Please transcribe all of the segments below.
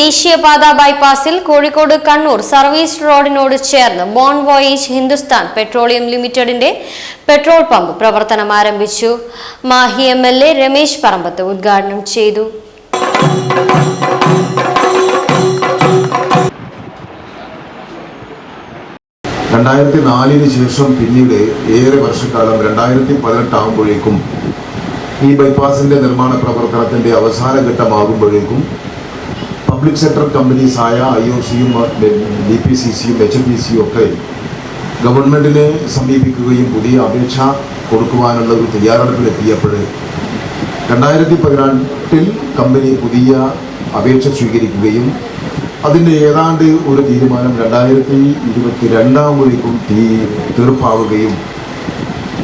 ദേശീയപാത ബൈപ്പാസിൽ കോഴിക്കോട് കണ്ണൂർ സർവീസ് റോഡിനോട് ചേർന്ന് ബോൺ വോയേജ് ഹിന്ദുസ്ഥാൻ പെട്രോളിയം ലിമിറ്റഡിന്റെ പെട്രോൾ പമ്പ് പ്രവർത്തനം ആരംഭിച്ചു. Mahe M L A Ramesh Parambath ഉദ്ഘാടനം ചെയ്തു. രണ്ടായിരത്തി നാലിന് ശേഷം പിന്നീട് ഏറെ വർഷക്കാലം രണ്ടായിരത്തി പതിനെട്ടാകുമ്പോഴേക്കും ഈ ബൈപ്പാസിന്റെ നിർമ്മാണ പ്രവർത്തനത്തിന്റെ അവസാന ഘട്ടമാകുമ്പോഴേക്കും പബ്ലിക് സെക്ടർ കമ്പനീസായ ഐ ഒ സിയും ഡി പി സി സിയും എച്ച് പി സിയും ഒക്കെ ഗവൺമെന്റിനെ സമീപിക്കുകയും പുതിയ അപേക്ഷ കൊടുക്കുവാനുള്ള ഒരു തയ്യാറെടുപ്പിലെത്തിയപ്പോൾ രണ്ടായിരത്തി പതിനെട്ടിൽ കമ്പനി പുതിയ അപേക്ഷ സ്വീകരിക്കുകയും അതിന്റെ ഏതാണ്ട് ഒരു തീരുമാനം രണ്ടായിരത്തി ഇരുപത്തി രണ്ടാകുമ്പോഴേക്കും തീ തീർപ്പാവുകയും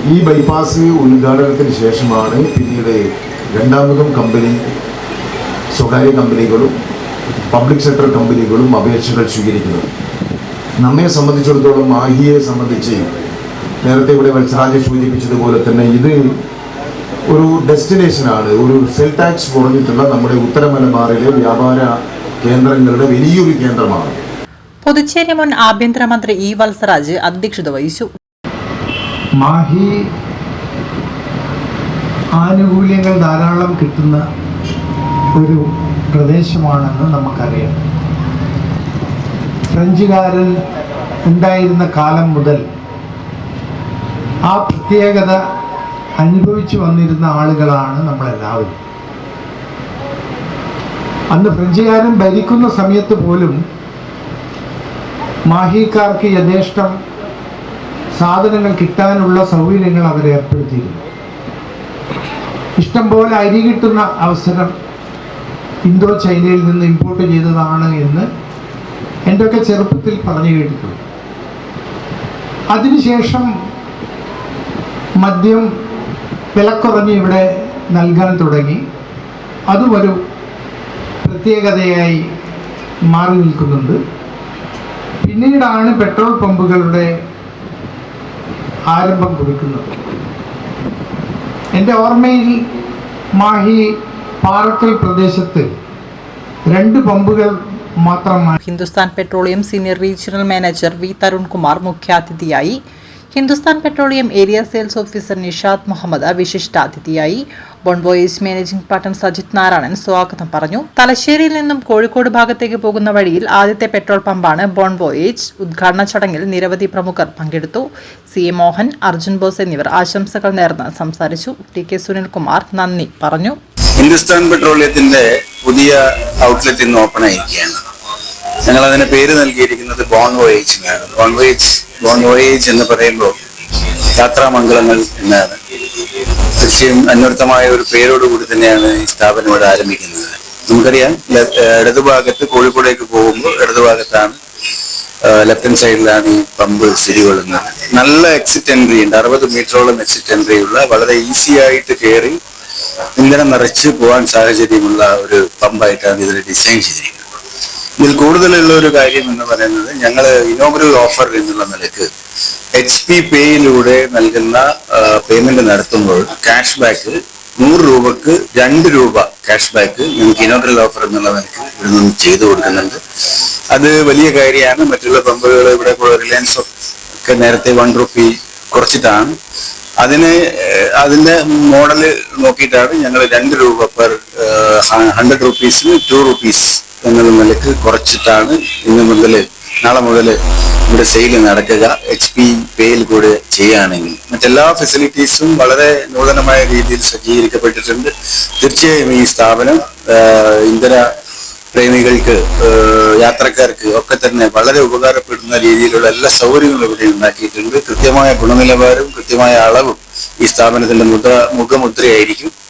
ഈ ബൈപ്പാസ് ഉദ്ഘാടനത്തിന് ശേഷമാണ് പിന്നീട് രണ്ടാമതും കമ്പനി സ്വകാര്യ കമ്പനികളും പബ്ലിക് സെക്ടർ കമ്പനികളും അപേക്ഷകൾ സ്വീകരിക്കുന്നത് നമ്മെ സംബന്ധിച്ചിടത്തോളം മാഹിയെ സംബന്ധിച്ച് നേരത്തെ ഇവിടെ വത്സരാജ് സൂചിപ്പിച്ചതുപോലെ തന്നെ ഇത് ഒരു ഡെസ്റ്റിനേഷനാണ് ഒരു സെൽ ടാക്സ് കുറഞ്ഞിട്ടുള്ള നമ്മുടെ ഉത്തര മലബാറിലെ വ്യാപാര കേന്ദ്രങ്ങളുടെ വലിയൊരു കേന്ദ്രമാണ്. പുതുച്ചേരി മുൻ ആഭ്യന്തരമന്ത്രി ഇ വത്സരാജ് അധ്യക്ഷത വഹിച്ചു. മാഹി ആനുകൂല്യങ്ങൾ ധാരാളം കിട്ടുന്ന ഒരു പ്രദേശമാണെന്ന് നമുക്കറിയാം. ഫ്രഞ്ചുകാരൻ ഉണ്ടായിരുന്ന കാലം മുതൽ ആ പ്രത്യേകത അനുഭവിച്ചു വന്നിരുന്ന ആളുകളാണ് നമ്മളെല്ലാവരും. അന്ന് ഫ്രഞ്ചുകാരൻ ഭരിക്കുന്ന സമയത്ത് പോലും മാഹിക്കാർക്ക് യഥേഷ്ടം സാധനങ്ങൾ കിട്ടാനുള്ള സൗകര്യങ്ങൾ അവർ ഏർപ്പെടുത്തിയിരുന്നു ഇഷ്ടംപോലെ അരി കിട്ടുന്ന അവസരം ഇന്തോ ചൈനയിൽ നിന്ന് ഇമ്പോർട്ട് ചെയ്തതാണ് എന്ന് എന്റെ ഒക്കെ ചെറുപ്പത്തിൽ പറഞ്ഞു കേട്ടിട്ടുണ്ട്. അതിനുശേഷം മദ്യം വിലക്കുറഞ്ഞ് ഇവിടെ നൽകാൻ തുടങ്ങി. അതും ഒരു പ്രത്യേകതയായി മാറി നിൽക്കുന്നുണ്ട്. പിന്നീടാണ് പെട്രോൾ പമ്പുകളുടെ ആരംഭം കുറിക്കുന്നത് എന്റെ ഓർമ്മയിൽ മാഹി പാറക്കൽ പ്രദേശത്ത് രണ്ട് പമ്പുകൾ മാത്രമാണ്. Hindustan Petroleum senior regional manager V Tarunkumar മുഖ്യാതിഥിയായി. Hindustan Petroleum area sales officer Nishad Muhammad വിശിഷ്ടാതിഥിയായി bon voyage managing partner Sajith Narayanan സ്വാഗതം പറഞ്ഞു. തലശ്ശേരിയിൽ നിന്നും കോഴിക്കോട് ഭാഗത്തേക്ക് പോകുന്ന വഴിയിൽ ആദ്യത്തെ പെട്രോൾ പമ്പാണ് ബോൺബോയേജ് ഉദ്ഘാടന ചടങ്ങിൽ നിരവധി പ്രമുഖർ പങ്കെടുത്തു. സി എ മോഹൻ അർജുൻ ബോസ് എന്നിവർ ആശംസകൾ നേർന്ന് സംസാരിച്ചു. ടി കെ സുനിൽകുമാർ നന്ദി പറഞ്ഞു. ഹിന്ദുസ്ഥാൻ പെട്രോളിയത്തിന്റെ പുതിയ ഔട്ട്ലെറ്റ് ഇന്ന് ഓപ്പൺ ആയിരിക്കുകയാണ്. ഞങ്ങൾ അതിന് പേര് നൽകിയിരിക്കുന്നത് ബോൺ വോയേജ് എന്നാണ്. ബോൺ വോയേജ് ബോൺ വോയേജ് എന്ന് പറയുമ്പോൾ യാത്രാമംഗളങ്ങൾ എന്നാണ്. തീർച്ചയായും അന്വർത്ഥമായ ഒരു പേരോടുകൂടി തന്നെയാണ് ഈ സ്ഥാപനം ഇവിടെ ആരംഭിക്കുന്നത്. നമുക്കറിയാം ഇടതുഭാഗത്ത് കോഴിക്കോടേക്ക് പോകുമ്പോൾ ഇടതുഭാഗത്താണ് ലെഫ്റ്റ് ഹാൻഡ് സൈഡിലാണ് ഈ പമ്പ് സ്ഥിതി കൊള്ളുന്നത്. നല്ല എക്സിറ്റ് എൻട്രി ഉണ്ട്. അറുപത് മീറ്ററോളം എക്സിറ്റ് എൻട്രി ഉള്ള. വളരെ ഈസി ആയിട്ട് കയറി ഇന്ധനം നിറച്ച് പോകാൻ സാഹചര്യമുള്ള ഒരു പമ്പായിട്ടാണ് ഇതിൽ ഡിസൈൻ ചെയ്തിരിക്കുന്നത്. ഇതിൽ കൂടുതലുള്ള ഒരു കാര്യം എന്ന് പറയുന്നത് ഞങ്ങൾ ഇനോഗ്രൽ ഓഫർ എന്നുള്ള നിലയ്ക്ക് എച്ച് പി പേയിലൂടെ നൽകുന്ന പേയ്മെന്റ് നടത്തുമ്പോൾ ക്യാഷ് ബാക്ക് നൂറ് രൂപക്ക് രണ്ട് രൂപ ക്യാഷ് ബാക്ക് ഞങ്ങൾക്ക് ഇനോഗ്രൽ ഓഫർ എന്നുള്ള നിലയ്ക്ക് ഇവിടെ നിന്ന് ചെയ്തു കൊടുക്കുന്നുണ്ട്. അത് വലിയ കാര്യമാണ്. മറ്റുള്ള പമ്പുകൾ ഇവിടെ റിലയൻസ് ഒക്കെ നേരത്തെ വൺ റുപ്പി കുറച്ചിട്ടാണ്. അതിന് അതിന്റെ മോഡൽ നോക്കിയിട്ടാണ് ഞങ്ങൾ രണ്ട് രൂപ പെർ ഹൺഡ്രഡ് റുപ്പീസിന് ടു റുപ്പീസ് എന്നത് നിലയ്ക്ക് കുറച്ചിട്ടാണ് ഇന്ന് മുതൽ നാളെ മുതൽ ഇവിടെ സെയിൽ നടക്കുക എച്ച് പി പേയിൽ കൂടെ ചെയ്യുകയാണെങ്കിൽ. മറ്റെല്ലാ ഫെസിലിറ്റീസും വളരെ നൂതനമായ രീതിയിൽ സജ്ജീകരിക്കപ്പെട്ടിട്ടുണ്ട്. തീർച്ചയായും ഈ സ്ഥാപനം ഇന്ധന പ്രേമികൾക്ക് യാത്രക്കാർക്ക് ഒക്കെ തന്നെ വളരെ ഉപകാരപ്പെടുന്ന രീതിയിലുള്ള എല്ലാ സൗകര്യങ്ങളും ഇവിടെ ഉണ്ടാക്കിയിട്ടുണ്ട്. കൃത്യമായ ഗുണനിലവാരവും കൃത്യമായ അളവും ഈ സ്ഥാപനത്തിന്റെ മുദ്ര മുഖമുദ്രയായിരിക്കും.